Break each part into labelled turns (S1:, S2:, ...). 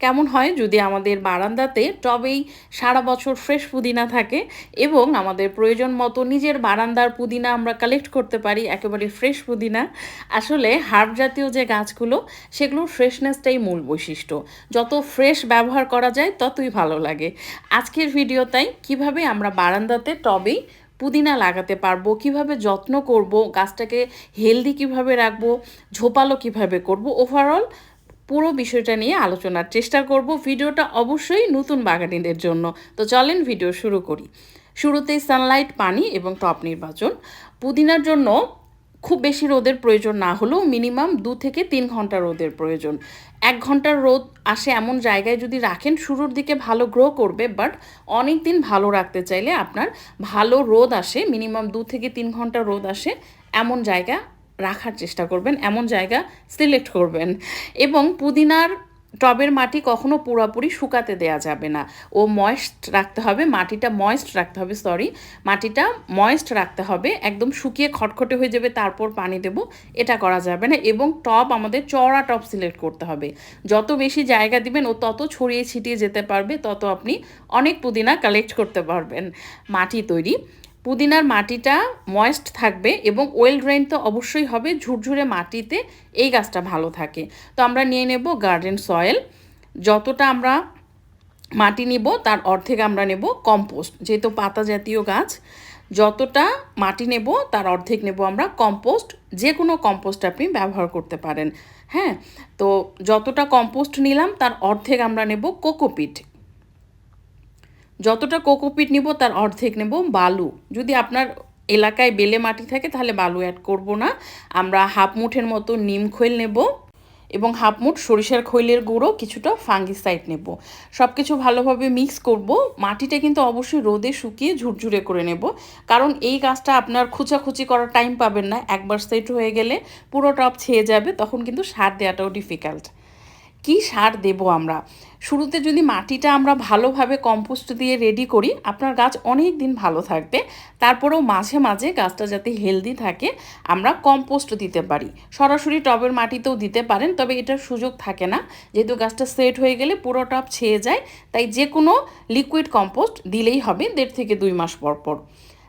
S1: কেমন হয় যদি আমাদের বারান্দাতে টবেই সারা বছর ফ্রেশ পুদিনা থাকে এবং আমাদের প্রয়োজন মতো নিজের বারান্দার পুদিনা আমরা কালেক্ট করতে পারি, একেবারে ফ্রেশ পুদিনা। আসলে হার্ব জাতীয় যে গাছগুলো, সেগুলোর ফ্রেশনেসটাই মূল বৈশিষ্ট্য। যত ফ্রেশ ব্যবহার করা যায়, ততই ভালো লাগে। আজকের ভিডিওটাই কীভাবে আমরা বারান্দাতে টবেই পুদিনা লাগাতে পারব, কীভাবে যত্ন করব, গাছটাকে হেলদি কীভাবে রাখব, ঝোপালো কীভাবে করব ওভারঅল পুরো বিষয়টা নিয়ে আলোচনার চেষ্টা করব। ভিডিওটা অবশ্যই নতুন বাগানীদের জন্য। তো চলেন ভিডিও শুরু করি। শুরুতেই সানলাইট, পানি এবং টপ নির্বাচন। পুদিনার জন্য খুব বেশি রোদের প্রয়োজন না হলেও মিনিমাম দু থেকে তিন ঘণ্টা রোদের প্রয়োজন। এক ঘণ্টার রোদ আসে এমন জায়গায় যদি রাখেন, শুরুর দিকে ভালো গ্রো করবে, বাট অনেক দিন ভালো রাখতে চাইলে আপনার ভালো রোদ আসে, মিনিমাম দু থেকে তিন ঘণ্টা রোদ আসে এমন জায়গা রাখার চেষ্টা করবেন, এমন জায়গা সিলেক্ট করবেন। এবং পুদিনার টবের মাটি কখনো পুরোপুরি শুকাতে দেয়া যাবে না। ও ময়েস্ট রাখতে হবে, মাটিটা ময়েস্ট রাখতে হবে সরি মাটিটা ময়েস্ট রাখতে হবে, একদম শুকিয়ে খটখটে হয়ে যাবে, তারপর পানি দেব, এটা করা যাবে না। এবং টব আমাদের চড়া টব সিলেক্ট করতে হবে। যত বেশি জায়গা দিবেন, ও তত ছড়িয়ে ছিটিয়ে যেতে পারবে, তত আপনি অনেক পুদিনা কালেক্ট করতে পারবেন। মাটি তৈরি। পুদিনার মাটিটা ময়েস্ট থাকবে এবং ওয়েল ড্রেন তো অবশ্যই হবে, ঝুরঝুরে মাটিতে এই গাছটা ভালো থাকে। তো আমরা নিয়ে নেব গার্ডেন সয়েল যতটা আমরা মাটি নিব, তার অর্ধেক আমরা নেব কম্পোস্ট যেহেতু পাতা জাতীয় গাছ। যতটা মাটি নেব, তার অর্ধেক নেব আমরা কম্পোস্ট যে কোনো কম্পোস্ট আপনি ব্যবহার করতে পারেন। হ্যাঁ? তো যতটা কম্পোস্ট নিলাম, তার অর্ধেক আমরা নেব কোকোপিট যতটা কোকোপিট নিব, তার অর্ধেক নেব বালু। যদি আপনার এলাকায় বেলে মাটি থাকে, তাহলে বালু অ্যাড করব না। আমরা হাফ মুঠের মতো নিম খৈল নেব এবং হাফ মুঠ সরিষার খৈলের গুঁড়ো, কিছুটা ফাঙ্গিসাইড নেব। সব কিছু ভালোভাবে মিক্স করব। মাটিটা কিন্তু অবশ্যই রোদে শুকিয়ে ঝুরঝুরে করে নেব। কারণ এই গাছটা আপনার খুচাখুচি করার টাইম পাবেন না। একবার সেট হয়ে গেলে পুরো টপ ছেয়ে যাবে, তখন কিন্তু সার দেওয়াটাও ডিফিকাল্ট কি সার দেব আমরা? শুরুতে যদি মাটিটা আমরা ভালোভাবে কম্পোস্ট দিয়ে রেডি করি, আপনার গাছ অনেক দিন ভালো থাকবে। তারপরেও মাঝে মাঝে গাছটা যাতে হেলদি থাকে, আমরা কম্পোস্ট দিতে পারি। সরাসরি টবের মাটিতেও দিতে পারেন, তবে এটার সুযোগ থাকে না। যেহেতু গাছটা সেট হয়ে গেলে পুরো টব ছেয়ে যায়, তাই যে কোনো লিকুইড কম্পোস্ট দিলেই হবে দেড় থেকে দুই মাস পর পর।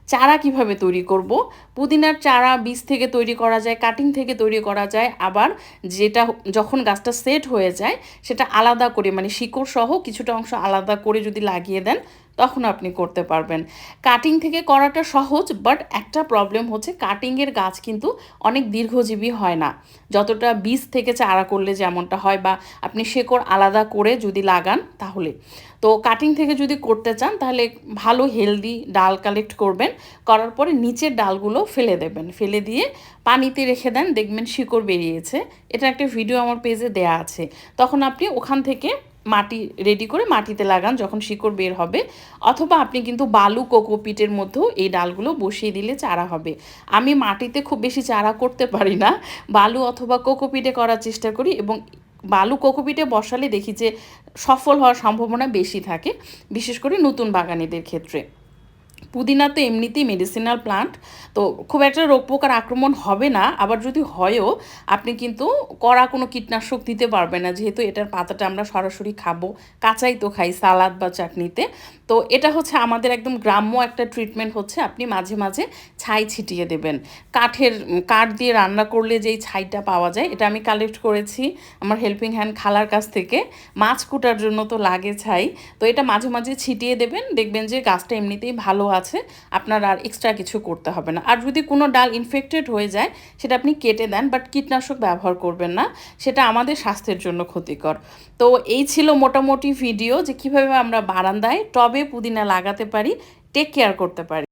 S1: চারা কীভাবে তৈরি করব? পুদিনার চারা বীজ থেকে তৈরি করা যায় কাটিং থেকে তৈরি করা যায়, আবার যেটা যখন গাছটা সেট হয়ে যায়, সেটা আলাদা করে মানে শিকড় সহ কিছুটা অংশ আলাদা করে যদি লাগিয়ে দেন তখন আপনি করতে পারবেন। কাটিং থেকে করাটা সহজ বাট একটা প্রবলেম হচ্ছে কাটিংয়ের গাছ কিন্তু অনেক দীর্ঘজীবী হয় না। যতটা বীজ থেকে চারা করলে যেমনটা হয় বা আপনি শেকড় আলাদা করে যদি লাগান তাহলে। তো কাটিং থেকে যদি করতে চান তাহলে ভালো হেলদি ডাল কালেক্ট করবেন, করার পরে নিচের ডালগুলো ফেলে দেবেন। ফেলে দিয়ে পানিতে রেখে দেন, দেখবেন শিকড় বেরিয়েছে। এটা একটা ভিডিও আমার পেজে দেয়া আছে। তখন আপনি ওখান থেকে মাটি রেডি করে মাটিতে লাগান যখন শিকড় বের হবে। অথবা আপনি কিন্তু বালু কোকোপিটের মধ্যেও এই ডালগুলো বসিয়ে দিলে চারা হবে। আমি মাটিতে খুব বেশি চারা করতে পারি না। বালু অথবা কোকোপিটে করার চেষ্টা করি এবং বালু কোকোপিটে বসালে দেখি যে সফল হওয়ার সম্ভাবনা বেশি থাকে, বিশেষ করে নতুন বাগানীদের ক্ষেত্রে। পুদিনা তো এমনিতেই মেডিসিনাল প্লান্ট তো খুব একটা রোগ পোকার আক্রমণ হবে না। আবার যদি হয়ও, আপনি কিন্তু কড়া কোনো কীটনাশক দিতে পারবেন না। যেহেতু এটার পাতাটা আমরা সরাসরি খাব, কাঁচাই তো খাই সালাদ বা চাটনিতে। তো এটা হচ্ছে আমাদের একদম গ্রাম্য একটা ট্রিটমেন্ট হচ্ছে। আপনি মাঝে মাঝে ছাই ছিটিয়ে দেবেন। কাঠের, কাঠ দিয়ে রান্না করলে যেই ছাইটা পাওয়া যায়, এটা আমি কালেক্ট করেছি আমার হেল্পিং হ্যান্ড খালার কাছ থেকে। মাছ কুটার জন্য তো লাগে ছাই। তো এটা মাঝে মাঝে ছিটিয়ে দেবেন। দেখবেন যে গাছটা এমনিতেই ভালো আছে, আপনার আর এক্সট্রা কিছু করতে হবে না। আর যদি কোনো ডাল ইনফেক্টেড হয়ে যায়, সেটা আপনি কেটে দেন বাট কীটনাশক ব্যবহার করবেন না, সেটা আমাদের স্বাস্থ্যের জন্য ক্ষতিকর। তো এই ছিল মোটামুটি ভিডিও যে কীভাবে আমরা বারান্দায় টবে পুদিনা লাগাতে পারি টেক কেয়ার করতে পারি।